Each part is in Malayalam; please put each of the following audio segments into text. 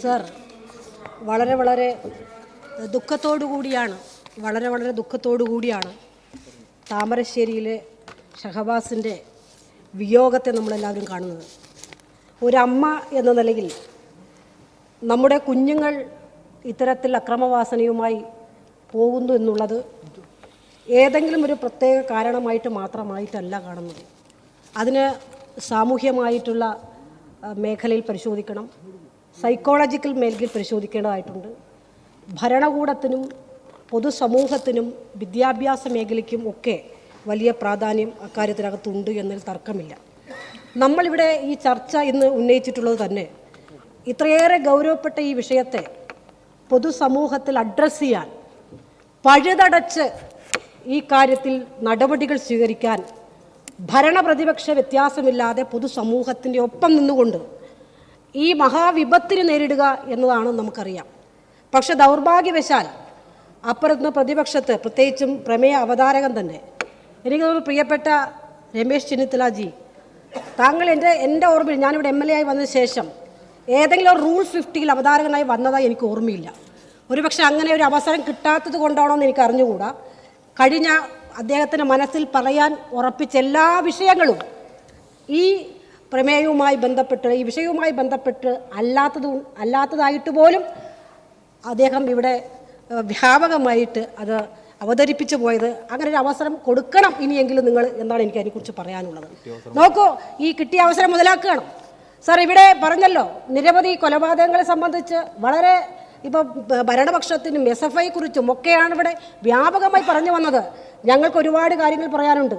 സർ വളരെ വളരെ ദുഃഖത്തോടു കൂടിയാണ് വളരെ വളരെ ദുഃഖത്തോടു കൂടിയാണ് താമരശ്ശേരിയിലെ ഷഹബാസിന്റെ വിയോഗത്തെ നമ്മളെല്ലാവരും കാണുന്നത്. ഒരമ്മ എന്ന നിലയിൽ നമ്മുടെ കുഞ്ഞുങ്ങൾ ഇത്തരത്തിൽ അക്രമവാസനയുമായി പോകുന്നു എന്നുള്ളത് ഏതെങ്കിലും ഒരു പ്രത്യേക കാരണമായിട്ട് മാത്രമായിട്ടല്ല കാണുന്നത്. അതിന് സാമൂഹ്യമായിട്ടുള്ള മേഖലയിൽ പരിശോധിക്കണം. സൈക്കോളജിക്കൽ മേൽകിൽ പരിശോധിക്കേണ്ടതായിട്ടുണ്ട്. ഭരണകൂടത്തിനും പൊതുസമൂഹത്തിനും വിദ്യാഭ്യാസ മേഖലയ്ക്കും ഒക്കെ വലിയ പ്രാധാന്യം അക്കാര്യത്തിനകത്തുണ്ട് എന്നതിൽ തർക്കമില്ല. നമ്മളിവിടെ ഈ ചർച്ച ഇന്ന് ഉന്നയിച്ചിട്ടുള്ളത് തന്നെ ഇത്രയേറെ ഗൗരവപ്പെട്ട ഈ വിഷയത്തെ പൊതുസമൂഹത്തിൽ അഡ്രസ്സ് ചെയ്യാൻ പഴുതടച്ച് ഈ കാര്യത്തിൽ നടപടികൾ സ്വീകരിക്കാൻ ഭരണപ്രതിപക്ഷ വ്യത്യാസമില്ലാതെ പൊതുസമൂഹത്തിന്റെ ഒപ്പം നിന്നുകൊണ്ട് ഈ മഹാവിപത്തിനെ നേരിടുക എന്നതാണ് നമുക്കറിയാം. പക്ഷെ ദൗർഭാഗ്യവശാൽ അപ്പുറത്ത് പ്രതിപക്ഷത്ത് പ്രത്യേകിച്ചും പ്രമേയ അവതാരകൻ തന്നെ എനിക്ക് തോന്നുന്നു പ്രിയപ്പെട്ട രമേശ് ചെന്നിത്തലാജി താങ്കൾ എന്റെ എന്റെ ഓർമ്മയിൽ ഞാനിവിടെ എം എൽ എ ആയി വന്നതിന് ശേഷം ഏതെങ്കിലും ഒരു റൂൾ ഫിഫ്റ്റിയിൽ അവതാരകനായി വന്നതായി എനിക്ക് ഓർമ്മയില്ല. ഒരുപക്ഷെ അങ്ങനെ ഒരു അവസരം കിട്ടാത്തത് കൊണ്ടാണോ എന്ന് എനിക്ക് അറിഞ്ഞുകൂടാ. കഴിഞ്ഞ അദ്ദേഹത്തിന്റെ മനസ്സിൽ പറയാൻ ഉറപ്പിച്ച എല്ലാ വിഷയങ്ങളും ഈ പ്രമേയവുമായി ബന്ധപ്പെട്ട് ഈ വിഷയവുമായി ബന്ധപ്പെട്ട് അല്ലാത്തത് അല്ലാത്തതായിട്ട് പോലും അദ്ദേഹം ഇവിടെ വ്യാപകമായിട്ട് അത് അവതരിപ്പിച്ചു പോയത്. അങ്ങനെ ഒരു അവസരം കൊടുക്കണം ഇനിയെങ്കിലും നിങ്ങൾ എന്താണ് എനിക്ക് അതിനെക്കുറിച്ച് പറയാനുള്ളത്. നോക്കൂ ഈ കിട്ടിയ അവസരം മുതലാക്കണം സാർ ഇവിടെ പറഞ്ഞല്ലോ നിരവധി കൊലപാതകങ്ങളെ സംബന്ധിച്ച് വളരെ ഇപ്പോൾ ഭരണപക്ഷത്തിനും എസ് എഫ് ഐ കുറിച്ചും ഒക്കെയാണ് ഇവിടെ വ്യാപകമായി പറഞ്ഞു വന്നത്. ഞങ്ങൾക്ക് ഒരുപാട് കാര്യങ്ങൾ പറയാനുണ്ട്.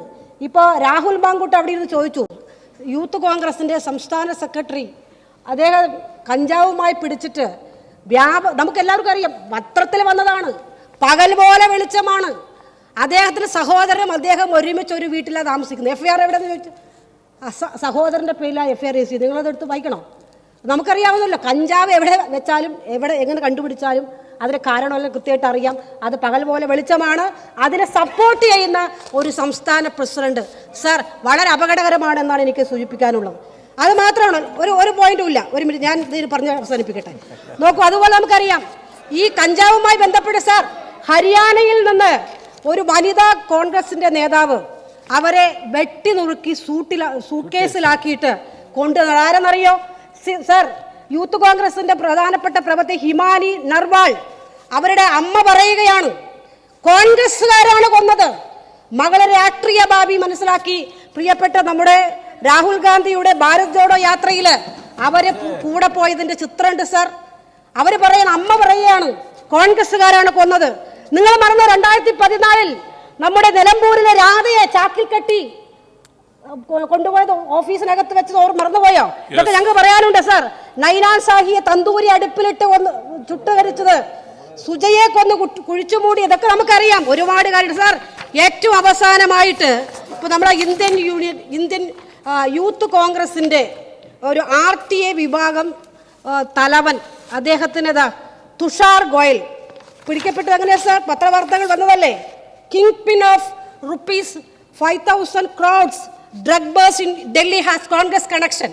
ഇപ്പോൾ രാഹുൽ ബാങ്കുട്ട് അവിടെ ഇരുന്ന് ചോദിച്ചു യൂത്ത് കോൺഗ്രസിന്റെ സംസ്ഥാന സെക്രട്ടറി അദ്ദേഹം കഞ്ചാവുമായി പിടിച്ചിട്ട് വ്യാപ നമുക്ക് എല്ലാവർക്കും അറിയാം പത്രത്തിൽ വന്നതാണ്. പകൽ പോലെ വെളിച്ചമാണ്. അദ്ദേഹത്തിന് സഹോദരനും അദ്ദേഹം ഒരുമിച്ച് ഒരു വീട്ടിലാണ് താമസിക്കുന്നത്. എഫ് ഐ ആർ എവിടെയെന്ന് ചോദിച്ചു? അസ- സഹോദരന്റെ പേരിലാണ് എഫ് ഐ ആർ രജിസ്റ്റർ ചെയ്ത് നിങ്ങളത് എടുത്ത് വായിക്കണം? നമുക്കറിയാവുന്നല്ലോ കഞ്ചാവ് എവിടെ വെച്ചാലും എവിടെ എങ്ങനെ കണ്ടുപിടിച്ചാലും അതിന് കാരണമെല്ലാം കൃത്യമായിട്ട് അറിയാം. അത് പകൽ പോലെ വെളിച്ചമാണ്. അതിനെ സപ്പോർട്ട് ചെയ്യുന്ന ഒരു സംസ്ഥാന പ്രസിഡന്റ് സർ വളരെ അപകടകരമാണെന്നാണ് എനിക്ക് സൂചിപ്പിക്കാനുള്ളത്. അത് മാത്രമാണ് ഒരു ഒരു പോയിന്റും ഇല്ല. ഒരു മിനിറ്റ് ഞാൻ ഇതിന് പറഞ്ഞ് അവസാനിപ്പിക്കട്ടെ. നോക്കൂ അതുപോലെ നമുക്കറിയാം. ഈ കഞ്ചാവുമായി ബന്ധപ്പെട്ട് സാർ ഹരിയാനയിൽ നിന്ന് ഒരു വനിതാ കോൺഗ്രസിന്റെ നേതാവ് അവരെ വെട്ടി നുറുക്കി സൂട്ടില കേസിലാക്കിയിട്ട് കൊണ്ടുവന്നത് ആരെന്നറിയോ സർ യൂത്ത് കോൺഗ്രസിന്റെ പ്രധാനപ്പെട്ട പ്രവർത്തി ഹിമാനി നർവാൾ. അവരുടെ അമ്മ പറയുകയാണ് കോൺഗ്രസ്സുകാരാണ് കൊന്നത്. മകളെ രാഷ്ട്രീയ ഭാവി മനസ്സിലാക്കി പ്രിയപ്പെട്ട നമ്മുടെ രാഹുൽ ഗാന്ധിയുടെ ഭാരത് ജോഡോ യാത്രയിൽ അവരെ കൂടെ പോയതിന്റെ ചിത്രമുണ്ട് സർ. അവർ പറയുന്ന അമ്മ പറയുകയാണ് കോൺഗ്രസ്സുകാരാണ് കൊന്നത്. നിങ്ങൾ മറന്ന രണ്ടായിരത്തി പതിനാലിൽ നമ്മുടെ നിലമ്പൂരിലെ രാധയെ ചാക്കിൽ കെട്ടി കൊണ്ടുപോയത് ഓഫീസിനകത്ത് വെച്ചത് ഓർ മറന്നുപോയോ? ഇതൊക്കെ ഞങ്ങൾക്ക് പറയാനുണ്ട് സാർ. നൈനാൻ സാഹിയെ തന്തൂരി അടുപ്പിലിട്ട് ഒന്ന് ചുട്ടുകരിച്ചത് സുജയെ കൊന്ന് കുഴിച്ചു മൂടി ഇതൊക്കെ നമുക്കറിയാം. ഒരുപാട് കാര്യം സാർ ഏറ്റവും അവസാനമായിട്ട് ഇപ്പൊ നമ്മുടെ ഇന്ത്യൻ യൂണിയൻ ഇന്ത്യൻ യൂത്ത് കോൺഗ്രസിന്റെ ഒരു ആർ ടി എ വിഭാഗം തലവൻ അദ്ദേഹത്തിനേതാ തുഷാർ ഗോയൽ പിടിക്കപ്പെട്ടത് എങ്ങനെയാ സാർ? പത്രവാർത്തകൾ വന്നതല്ലേ? King pin of rupees five thousand crores. Drug bears in Delhi has Congress connection.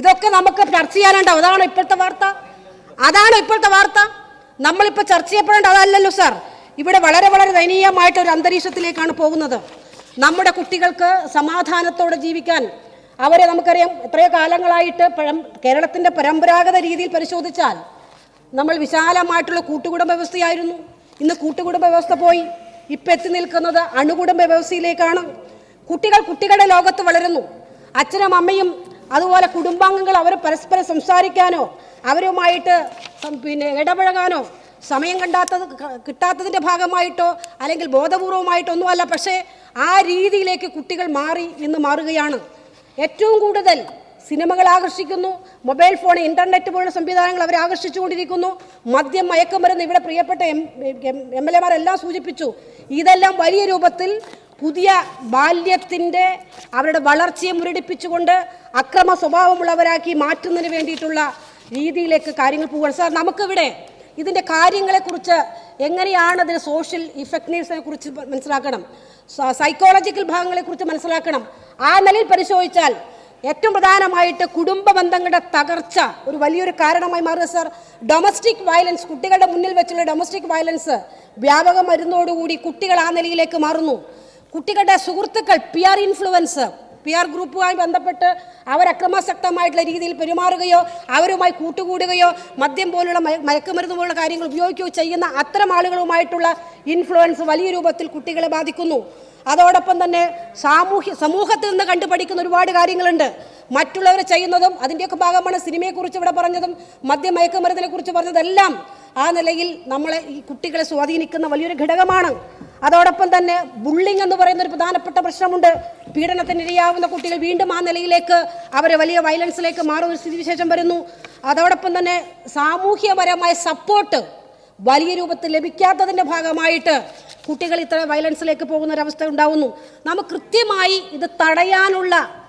ഇതൊക്കെ നമുക്ക് ചർച്ച ചെയ്യാനുണ്ടാവും. അതാണ് ഇപ്പോഴത്തെ വാർത്ത? അതാണ് ഇപ്പോഴത്തെ വാർത്ത? നമ്മളിപ്പോൾ ചർച്ച ചെയ്യപ്പെടേണ്ട അതല്ലല്ലോ സാർ. ഇവിടെ വളരെ വളരെ ദയനീയമായിട്ട് ഒരു അന്തരീക്ഷത്തിലേക്കാണ് പോകുന്നത്. നമ്മുടെ കുട്ടികൾക്ക് സമാധാനത്തോടെ ജീവിക്കാൻ അവരെ നമുക്കറിയാം എത്രയോ കാലങ്ങളായിട്ട് കേരളത്തിന്റെ പരമ്പരാഗത രീതിയിൽ പരിശോധിച്ചാൽ നമ്മൾ വിശാലമായിട്ടുള്ള കൂട്ടുകുടുംബ വ്യവസ്ഥയായിരുന്നു. ഇന്ന് കൂട്ടുകുടുംബ വ്യവസ്ഥ പോയി. ഇപ്പം എത്തി നിൽക്കുന്നത് അണുകുടുംബ വ്യവസ്ഥയിലേക്കാണ്. കുട്ടികൾ കുട്ടികളുടെ ലോകത്ത് വളരുന്നു. അച്ഛനും അമ്മയും അതുപോലെ കുടുംബാംഗങ്ങൾ അവർ പരസ്പരം സംസാരിക്കാനോ അവരുമായിട്ട് പിന്നെ ഇടപഴകാനോ സമയം കണ്ടാത്തത് കിട്ടാത്തതിന്റെ ഭാഗമായിട്ടോ അല്ലെങ്കിൽ ബോധപൂർവമായിട്ടോ ഒന്നുമല്ല പക്ഷേ ആ രീതിയിലേക്ക് കുട്ടികൾ മാറി ഇന്ന് മാറുകയാണ്. ഏറ്റവും കൂടുതൽ സിനിമകൾ ആകർഷിക്കുന്നു. മൊബൈൽ ഫോൺ ഇന്റർനെറ്റ് പോലുള്ള സംവിധാനങ്ങൾ അവരെ ആകർഷിച്ചുകൊണ്ടിരിക്കുന്നു. മദ്യം മയക്കുമരുന്ന് ഇവിടെ പ്രിയപ്പെട്ട എം എം എൽ എമാരെല്ലാം സൂചിപ്പിച്ചു. ഇതെല്ലാം വലിയ രൂപത്തിൽ പുതിയ ബാല്യത്തിന്റെ അവരുടെ വളർച്ചയെ മുരടിപ്പിച്ചുകൊണ്ട് അക്രമ സ്വഭാവമുള്ളവരാക്കി മാറ്റുന്നതിന് വേണ്ടിയിട്ടുള്ള രീതിയിലേക്ക് കാര്യങ്ങൾ പോവുകയാണ്. സാർ നമുക്കിവിടെ ഇതിന്റെ കാര്യങ്ങളെക്കുറിച്ച് എങ്ങനെയാണ് അതിന് സോഷ്യൽ ഇഫക്റ്റീവ്സിനെ കുറിച്ച് മനസ്സിലാക്കണം സൈക്കോളജിക്കൽ ഭാഗങ്ങളെക്കുറിച്ച് മനസ്സിലാക്കണം. ആ നിലയിൽ പരിശോധിച്ചാൽ ഏറ്റവും പ്രധാനമായിട്ട് കുടുംബ ബന്ധങ്ങളുടെ തകർച്ച ഒരു വലിയൊരു കാരണമായി മാറുക സർ. ഡൊമസ്റ്റിക് വയലൻസ് കുട്ടികളുടെ മുന്നിൽ വെച്ചുള്ള ഡൊമസ്റ്റിക് വയലൻസ് വ്യാപകം വരുന്നതോടുകൂടി കുട്ടികൾ ആ നിലയിലേക്ക് മാറുന്നു. കുട്ടികളുടെ സുഹൃത്തുക്കൾ പിയർ ഇൻഫ്ലുവൻസ് പി ആർ ഗ്രൂപ്പുമായി ബന്ധപ്പെട്ട് അവർ അക്രമാസക്തമായിട്ടുള്ള രീതിയിൽ പെരുമാറുകയോ അവരുമായി കൂട്ടുകൂടുകയോ മദ്യം പോലുള്ള മയ- മയക്കുമരുന്ന് പോലുള്ള കാര്യങ്ങൾ ഉപയോഗിക്കുകയോ ചെയ്യുന്ന അത്തരം ആളുകളുമായിട്ടുള്ള ഇൻഫ്ലുവൻസ് വലിയ രൂപത്തിൽ കുട്ടികളെ ബാധിക്കുന്നു. അതോടൊപ്പം തന്നെ സാമൂഹ്യ സമൂഹത്തിൽ നിന്ന് കണ്ടുപഠിക്കുന്ന ഒരുപാട് കാര്യങ്ങളുണ്ട്. മറ്റുള്ളവർ ചെയ്യുന്നതും അതിന്റെയൊക്കെ ഭാഗമാണ് സിനിമയെക്കുറിച്ച് ഇവിടെ പറഞ്ഞതും മദ്യമയക്കുമരുന്നിനെ കുറിച്ച് പറഞ്ഞതെല്ലാം ആ നിലയിൽ നമ്മളെ ഈ കുട്ടികളെ സ്വാധീനിക്കുന്ന വലിയൊരു ഘടകമാണ്. അതോടൊപ്പം തന്നെ ബുള്ളിംഗ് എന്ന് പറയുന്ന ഒരു പ്രധാനപ്പെട്ട പ്രശ്നമുണ്ട്. പീഡനത്തിനിരയാവുന്ന കുട്ടികൾ വീണ്ടും ആ നിലയിലേക്ക് അവരെ വലിയ വയലൻസിലേക്ക് മാറുന്ന ഒരു സ്ഥിതിവിശേഷം വരുന്നു. അതോടൊപ്പം തന്നെ സാമൂഹ്യപരമായ സപ്പോർട്ട് വലിയ രൂപത്തിൽ ലഭിക്കാത്തതിന്റെ ഭാഗമായിട്ട് കുട്ടികൾ ഇത്ര വയലൻസിലേക്ക് പോകുന്ന ഒരവസ്ഥ ഉണ്ടാവുന്നു. നമുക്ക് കൃത്യമായി ഇത് തടയാനുള്ള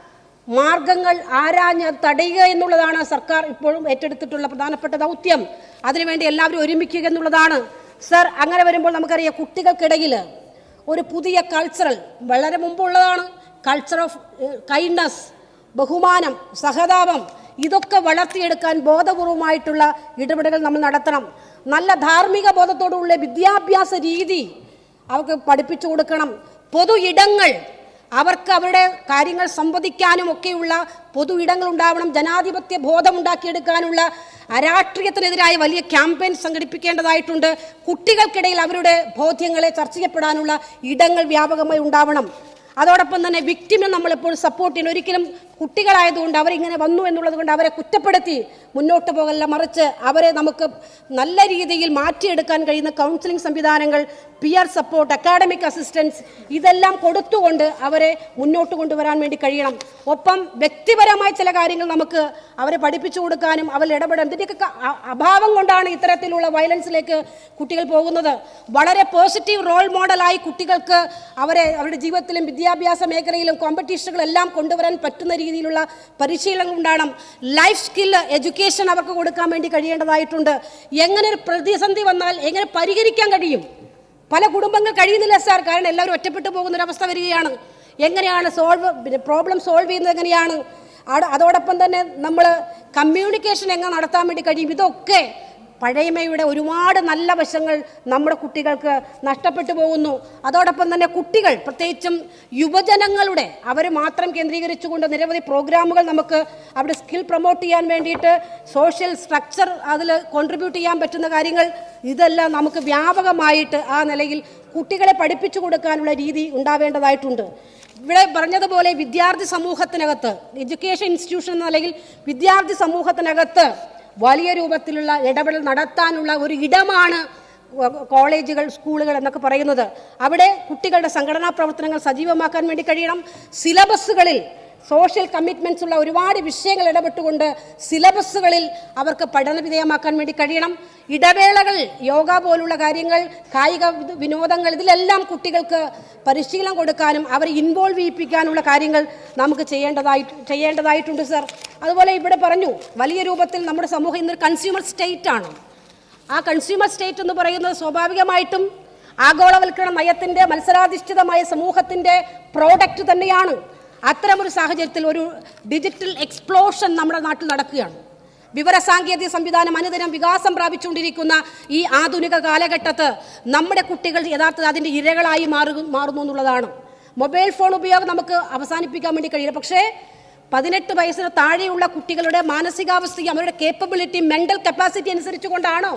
മാർഗങ്ങൾ ആരാഞ്ഞ് തടയുക എന്നുള്ളതാണ് സർക്കാർ ഇപ്പോഴും ഏറ്റെടുത്തിട്ടുള്ള പ്രധാനപ്പെട്ട ദൗത്യം. അതിനുവേണ്ടി എല്ലാവരും ഒരുമിക്കുക എന്നുള്ളതാണ്. സർ അങ്ങനെ വരുമ്പോൾ നമുക്കറിയാം കുട്ടികൾക്കിടയിൽ ഒരു പുതിയ കൾച്ചറൽ വളരെ മുമ്പുള്ളതാണ്. കൾച്ചർ ഓഫ് കൈൻഡ്നസ് ബഹുമാനം സഹതാപം ഇതൊക്കെ വളർത്തിയെടുക്കാൻ ബോധപൂർവമായിട്ടുള്ള ഇടപെടലുകൾ നമ്മൾ നടത്തണം. നല്ല ധാർമ്മിക ബോധത്തോടുള്ള വിദ്യാഭ്യാസ രീതി അവർക്ക് പഠിപ്പിച്ചു കൊടുക്കണം. പൊതു ഇടങ്ങൾ അവർക്ക് അവരുടെ കാര്യങ്ങൾ സംവദിക്കാനും ഒക്കെയുള്ള പൊതു ഇടങ്ങൾ ഉണ്ടാവണം ജനാധിപത്യ ബോധം ഉണ്ടാക്കിയെടുക്കാനുള്ള അരാഷ്ട്രീയത്തിനെതിരായ വലിയ ക്യാമ്പയിൻ സംഘടിപ്പിക്കേണ്ടതായിട്ടുണ്ട്. കുട്ടികൾക്കിടയിൽ അവരുടെ ബോധ്യങ്ങളെ ചർച്ച ചെയ്യപ്പെടാനുള്ള ഇടങ്ങൾ വ്യാപകമായി ഉണ്ടാവണം. അതോടൊപ്പം തന്നെ വിക്ടിമിനെ നമ്മളിപ്പോൾ സപ്പോർട്ട് ചെയ്യണം ഒരിക്കലും കുട്ടികളായതുകൊണ്ട് അവരിങ്ങനെ വന്നു എന്നുള്ളത് കൊണ്ട് അവരെ കുറ്റപ്പെടുത്തി മുന്നോട്ട് പോകല്ല. മറിച്ച് അവരെ നമുക്ക് നല്ല രീതിയിൽ മാറ്റിയെടുക്കാൻ കഴിയുന്ന കൗൺസിലിംഗ് സംവിധാനങ്ങൾ പിയർ സപ്പോർട്ട് അക്കാഡമിക് അസിസ്റ്റൻസ് ഇതെല്ലാം കൊടുത്തുകൊണ്ട് അവരെ മുന്നോട്ട് കൊണ്ടുവരാൻ വേണ്ടി കഴിയണം. ഒപ്പം വ്യക്തിപരമായ ചില കാര്യങ്ങൾ നമുക്ക് അവരെ പഠിപ്പിച്ചു കൊടുക്കാനും അവരിൽ ഇടപെടാൻ ഇതിന്റെയൊക്കെ അഭാവം കൊണ്ടാണ് ഇത്തരത്തിലുള്ള വയലൻസിലേക്ക് കുട്ടികൾ പോകുന്നത്. വളരെ പോസിറ്റീവ് റോൾ മോഡലായി കുട്ടികൾക്ക് അവരെ അവരുടെ ജീവിതത്തിലും വിദ്യാഭ്യാസ മേഖലയിലും കോമ്പറ്റീഷനുകളെല്ലാം കൊണ്ടുവരാൻ പറ്റുന്ന രീതിയിലുള്ള പരിശീലനം ഉണ്ടാകണം ലൈഫ് സ്കിൽ എഡ്യൂക്കേഷൻ അവർക്ക് കൊടുക്കാൻ വേണ്ടി കഴിയേണ്ടതായിട്ടുണ്ട്. എങ്ങനെ ഒരു പ്രതിസന്ധി വന്നാൽ എങ്ങനെ പരിഹരിക്കാൻ കഴിയും? പല കുടുംബങ്ങൾ കഴിയുന്നില്ല സാർ കാരണം എല്ലാവരും ഒറ്റപ്പെട്ടു പോകുന്ന ഒരു അവസ്ഥ വരികയാണ്. എങ്ങനെയാണ് സോൾവ് പ്രോബ്ലം സോൾവ് ചെയ്യുന്നത് എങ്ങനെയാണ്? അതോടൊപ്പം തന്നെ നമ്മൾ കമ്മ്യൂണിക്കേഷൻ എങ്ങനെ നടത്താൻ വേണ്ടി കഴിയും? ഇതൊക്കെ പഴയമയുടെ ഒരുപാട് നല്ല വശങ്ങൾ നമ്മുടെ കുട്ടികൾക്ക് നഷ്ടപ്പെട്ടു പോകുന്നു. അതോടൊപ്പം തന്നെ കുട്ടികൾ പ്രത്യേകിച്ചും യുവജനങ്ങളുടെ അവർ മാത്രം കേന്ദ്രീകരിച്ചുകൊണ്ട് നിരവധി പ്രോഗ്രാമുകൾ നമുക്ക് അവിടെ സ്കിൽ പ്രൊമോട്ട് ചെയ്യാൻ വേണ്ടിയിട്ട് സോഷ്യൽ സ്ട്രക്ചർ അതിൽ കോൺട്രിബ്യൂട്ട് ചെയ്യാൻ പറ്റുന്ന കാര്യങ്ങൾ ഇതെല്ലാം നമുക്ക് വ്യാപകമായിട്ട് ആ നിലയിൽ കുട്ടികളെ പഠിപ്പിച്ചു കൊടുക്കാനുള്ള രീതി ഉണ്ടാവേണ്ടതായിട്ടുണ്ട്. ഇവിടെ പറഞ്ഞതുപോലെ വിദ്യാർത്ഥി സമൂഹത്തിനകത്ത് എഡ്യൂക്കേഷൻ ഇൻസ്റ്റിറ്റ്യൂഷൻ എന്ന നിലയിൽ വിദ്യാർത്ഥി സമൂഹത്തിനകത്ത് വലിയ രൂപത്തിലുള്ള ഇടപെടൽ നടത്താനുള്ള ഒരു ഇടമാണ് കോളേജുകൾ സ്കൂളുകൾ എന്നൊക്കെ പറയുന്നത്. അവിടെ കുട്ടികളുടെ സംഘടനാ പ്രവർത്തനങ്ങൾ സജീവമാക്കാൻ വേണ്ടി കഴിയണം. സിലബസുകളിൽ സോഷ്യൽ കമ്മിറ്റ്മെന്റ്സ് ഉള്ള ഒരുപാട് വിഷയങ്ങൾ ഇടപെട്ടുകൊണ്ട് സിലബസുകളിൽ അവർക്ക് പഠന വിധേയമാക്കാൻ വേണ്ടി കഴിയണം. ഇടവേളകൾ യോഗ പോലുള്ള കാര്യങ്ങൾ കായിക വിനോദങ്ങൾ ഇതിലെല്ലാം കുട്ടികൾക്ക് പരിശീലനം കൊടുക്കാനും അവരെ ഇൻവോൾവ് ചെയ്യിപ്പിക്കാനുള്ള കാര്യങ്ങൾ നമുക്ക് ചെയ്യേണ്ടതായി ചെയ്യേണ്ടതായിട്ടുണ്ട് സർ അതുപോലെ ഇവിടെ പറഞ്ഞു വലിയ രൂപത്തിൽ നമ്മുടെ സമൂഹം ഇന്നൊരു കൺസ്യൂമർ സ്റ്റേറ്റ് ആണ്. ആ കൺസ്യൂമർ സ്റ്റേറ്റ് എന്ന് പറയുന്നത് സ്വാഭാവികമായിട്ടും ആഗോളവൽക്കരണ നയത്തിന്റെ മത്സരാധിഷ്ഠിതമായ സമൂഹത്തിന്റെ പ്രോഡക്റ്റ് തന്നെയാണ്. അത്തരമൊരു സാഹചര്യത്തിൽ ഒരു ഡിജിറ്റൽ എക്സ്പ്ലോഷൻ നമ്മുടെ നാട്ടിൽ നടക്കുകയാണ്. വിവരസാങ്കേതിക സംവിധാനം അനുദിനം വികാസം പ്രാപിച്ചുകൊണ്ടിരിക്കുന്ന ഈ ആധുനിക കാലഘട്ടത്ത് നമ്മുടെ കുട്ടികൾ യഥാർത്ഥത്തിൽ അതിന്റെ ഇരകളായി മാറുക മാറുന്നു എന്നുള്ളതാണ്. മൊബൈൽ ഫോൺ ഉപയോഗം നമുക്ക് അവസാനിപ്പിക്കാൻ വേണ്ടി കഴിയില്ല. പക്ഷേ പതിനെട്ട് വയസ്സിന് താഴെയുള്ള കുട്ടികളുടെ മാനസികാവസ്ഥയും അവരുടെ കേപ്പബിലിറ്റി മെന്റൽ കപ്പാസിറ്റി അനുസരിച്ച് കൊണ്ടാണോ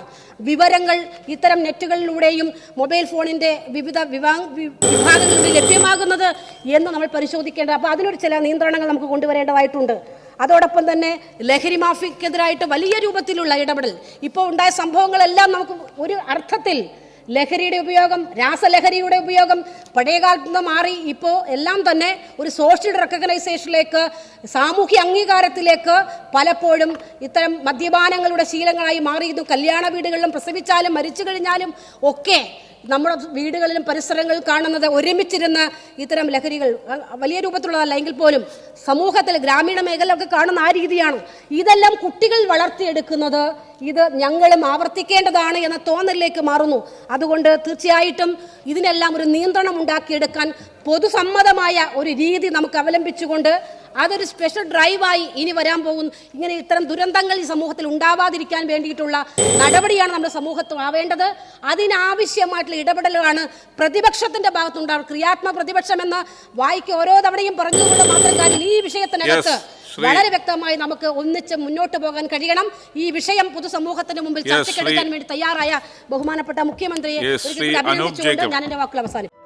വിവരങ്ങൾ ഇത്തരം നെറ്റുകളിലൂടെയും മൊബൈൽ ഫോണിന്റെ വിവിധ വിഭാഗങ്ങളിൽ ലഭ്യമാകുന്നത് എന്ന് നമ്മൾ പരിശോധിക്കേണ്ടത്. അപ്പോൾ അതിനൊരു ചില നിയന്ത്രണങ്ങൾ നമുക്ക് കൊണ്ടുവരേണ്ടതായിട്ടുണ്ട്. അതോടൊപ്പം തന്നെ ലഹരി മാഫിക്കെതിരായിട്ട് വലിയ രൂപത്തിലുള്ള ഇടപെടൽ. ഇപ്പോൾ ഉണ്ടായ സംഭവങ്ങളെല്ലാം നമുക്ക് ഒരു അർത്ഥത്തിൽ ലഹരിയുടെ ഉപയോഗം രാസലഹരിയുടെ ഉപയോഗം പഴയകാലത്ത് നിന്ന് മാറി ഇപ്പോൾ എല്ലാം തന്നെ ഒരു സോഷ്യൽ റെക്കഗ്നൈസേഷനിലേക്ക് സാമൂഹ്യ അംഗീകാരത്തിലേക്ക് പലപ്പോഴും ഇത്തരം മദ്യപാനങ്ങളുടെ ശീലങ്ങളായി മാറിയിരുന്നു. കല്യാണ വീടുകളിലും പ്രസവിച്ചാലും മരിച്ചു കഴിഞ്ഞാലും ഒക്കെ നമ്മുടെ വീടുകളിലും പരിസരങ്ങളിൽ കാണുന്നത് ഒരുമിച്ചിരുന്ന് ഇത്തരം ലഹരികൾ വലിയ രൂപത്തിലുള്ളതല്ല എങ്കിൽ പോലും സമൂഹത്തിൽ ഗ്രാമീണ മേഖലയൊക്കെ കാണുന്ന ആ രീതിയാണ്. ഇതെല്ലാം കുട്ടികൾ വളർത്തിയെടുക്കുന്നത് ഇത് ഞങ്ങളും ആവർത്തിക്കേണ്ടതാണ് എന്ന തോന്നലിലേക്ക് മാറുന്നു. അതുകൊണ്ട് തീർച്ചയായിട്ടും ഇതിനെല്ലാം ഒരു നിയന്ത്രണം ഉണ്ടാക്കിയെടുക്കാൻ പൊതുസമ്മതമായ ഒരു രീതി നമുക്ക് അവലംബിച്ചുകൊണ്ട് അതൊരു സ്പെഷ്യൽ ഡ്രൈവായി ഇനി വരാൻ പോകുന്നു. ഇങ്ങനെ ഇത്തരം ദുരന്തങ്ങൾ ഈ സമൂഹത്തിൽ ഉണ്ടാവാതിരിക്കാൻ വേണ്ടിയിട്ടുള്ള നടപടിയാണ് നമ്മുടെ സമൂഹത്തിൽ ആവേണ്ടത്. അതിനാവശ്യമായിട്ടുള്ള ഇടപെടലാണ് പ്രതിപക്ഷത്തിന്റെ ഭാഗത്തുണ്ടാവുക. ക്രിയാത്മക പ്രതിപക്ഷം എന്ന് വായിക്ക് ഓരോ തവണയും പറഞ്ഞുകൊണ്ട് മാത്രം കാര്യം ഈ വിഷയത്തിനകത്ത് വളരെ വ്യക്തമായി നമുക്ക് ഒന്നിച്ച് മുന്നോട്ട് പോകാൻ കഴിയണം. ഈ വിഷയം പൊതുസമൂഹത്തിന്റെ മുമ്പിൽ ചർച്ചയ്ക്കെടുക്കാൻ വേണ്ടി തയ്യാറായ ബഹുമാനപ്പെട്ട മുഖ്യമന്ത്രിയെ ഞാൻ എന്റെ വാക്കുകൾ അവസാനിപ്പിക്കും